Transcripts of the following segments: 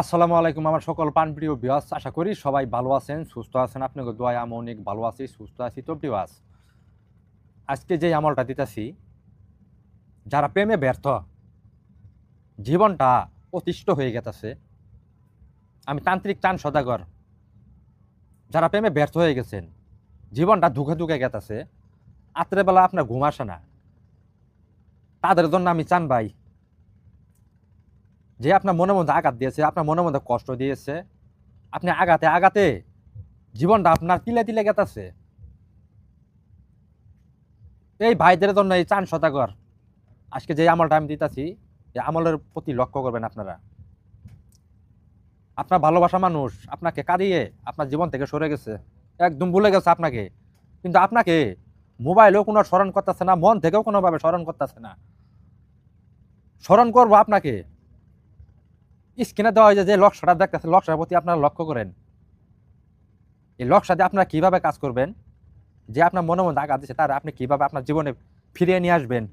আসসালামু আলাইকুম, আমার সকল প্রাণপ্রিয় বিয়াস আশা করি সবাই ভালো আছেন, সুস্থ আছেন। আপনাকে দোয়ায় আমি অনেক ভালো আছি, সুস্থ আছি। তো বিয়াস আজকে যে আমলটা দিতেছি, যারা প্রেমে ব্যর্থ, জীবনটা অতিষ্ঠ হয়ে গেছে আমি তান্ত্রিক চান সদাগর, যারা প্রেমে ব্যর্থ হয়ে গেছেন, জীবনটা ধুকে ধুকে গেতেছে, রাত্রেবেলা আপনার ঘুম আসে না, তাদের জন্য আমি চান ভাই যে আপনার মনের মধ্যে আঘাত দিয়েছে, আপনার মনের মধ্যে কষ্ট দিয়েছে, আপনি আঘাতে আঘাতে জীবনটা আপনার তিলে তিলে গেতাছে। এই ভাইদের জন্য এই চান শতাকর আজকে যে আমলটা আমি দিতেছি, এই আমলের প্রতি লক্ষ্য করবেন আপনারা। আপনার ভালোবাসা মানুষ আপনাকে কাঁদিয়ে আপনার জীবন থেকে সরে গেছে। একদম ভুলে গেছে আপনাকে। কিন্তু আপনাকে মোবাইলেও কোনো স্মরণ করতেছে না, মন থেকেও কোনোভাবে স্মরণ করতেছে না। স্মরণ করব আপনাকে। স্ক্রিনে দেওয়া হয়েছে যে লক্ষ্যটা দেখতেছে লক্ষ্যের প্রতি আপনারা লক্ষ্য করেন। এই লক্ষ্যতে আপনারা কীভাবে কাজ করবেন, যে আপনার মনে মনে আঘাত দিচ্ছে তারা আপনি কীভাবে আপনার জীবনে ফিরিয়ে নিয়ে আসবেন।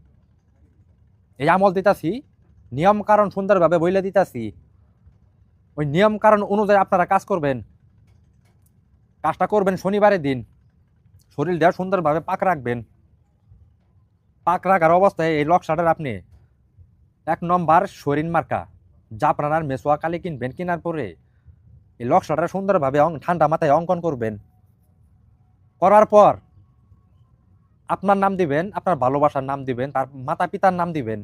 এই আমল দিতাছি, নিয়ম কারণ সুন্দরভাবে বইলে দিতাছি। ওই নিয়ম কারণ অনুযায়ী আপনারা কাজ করবেন। কাজটা করবেন শনিবারের দিন। শরীরটা সুন্দরভাবে পাক রাখবেন। পাক রাখার অবস্থায় এই লক্ষ্যটার আপনি এক নম্বর শরীর মার্কা। জাপরানার মেসোয়া কালি কিনবেন, কেনার পরে এই লক্ষ্যটা সুন্দরভাবে ঠান্ডা মাথায় অঙ্কন করবেন। করার পর আপনার নাম দিবেন, আপনার ভালোবাসার নাম দিবেন, তার মাতা পিতার নাম দিবেন।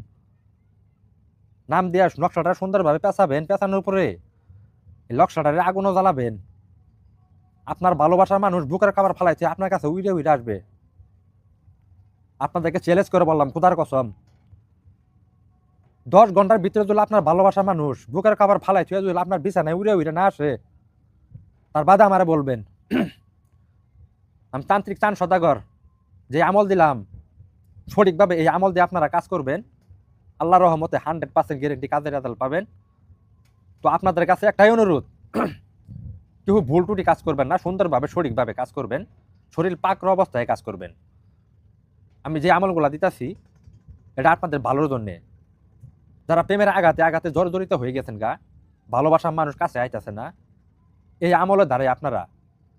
নাম দিয়ে নকশাটা সুন্দরভাবে পেঁচাবেন, পেঁচানোর পরে এই লক্ষ্যটারে আগুনও জ্বালাবেন। আপনার ভালোবাসার মানুষ বুকের খাবার ফালাইছে, আপনার কাছে উইরে উইরে আসবে। আপনাদেরকে চ্যালেঞ্জ করে বললাম, খুদার কসম। দশ ঘণ্টার ভিতরে যদি আপনার ভালোবাসা মানুষ, বুকের খাবার ফালাই ছুঁয়ে যদি আপনার বিছানায় উড়ে উড়ে না আসে, তার বাদে আমারে বলবেন। আমি তান্ত্রিক চান সদাগর, যে আমল দিলাম, সঠিকভাবে এই আমল দিয়ে আপনারা কাজ করবেন। আল্লাহ রহমতে হান্ড্রেড পার্সেন্ট গ্যারেন্টি কাজের রেজাল্ট পাবেন। তো আপনাদের কাছে একটাই অনুরোধ, কেউ ভুল টুটি কাজ করবেন না, সুন্দরভাবে, সঠিকভাবে কাজ করবেন। শরীর পাকর অবস্থায় কাজ করবেন। আমি যে আমলগুলা দিতেছি, এটা আপনাদের ভালোর জন্যে। যারা প্রেমের আঘাতে আঘাতে জর্জরিত হয়ে গেছেন গা, ভালোবাসার মানুষ কাছে আইতেছে না, এই আমলের দ্বারাই আপনারা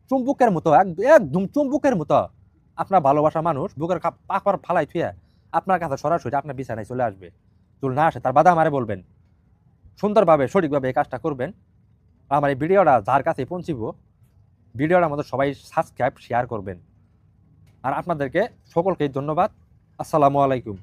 চুম্বুকের মতো, এক- একদম চুম্বুকের মতো আপনার ভালোবাসা মানুষ বুকের পাকর ফালাই থুয়ে আপনার কাছে সরাসরি আপনার বিছানায় চলে আসবে। চুল না আসে, তার বাধা আমারে বলবেন, সুন্দরভাবে, সঠিকভাবে এই কাজটা করবেন। আমার এই ভিডিওটা যার কাছে পৌঁছিব, ভিডিওটার মধ্যে সবাই সাবস্ক্রাইব শেয়ার করবেন। আর আপনাদেরকে সকলকে ধন্যবাদ। আসসালামু আলাইকুম।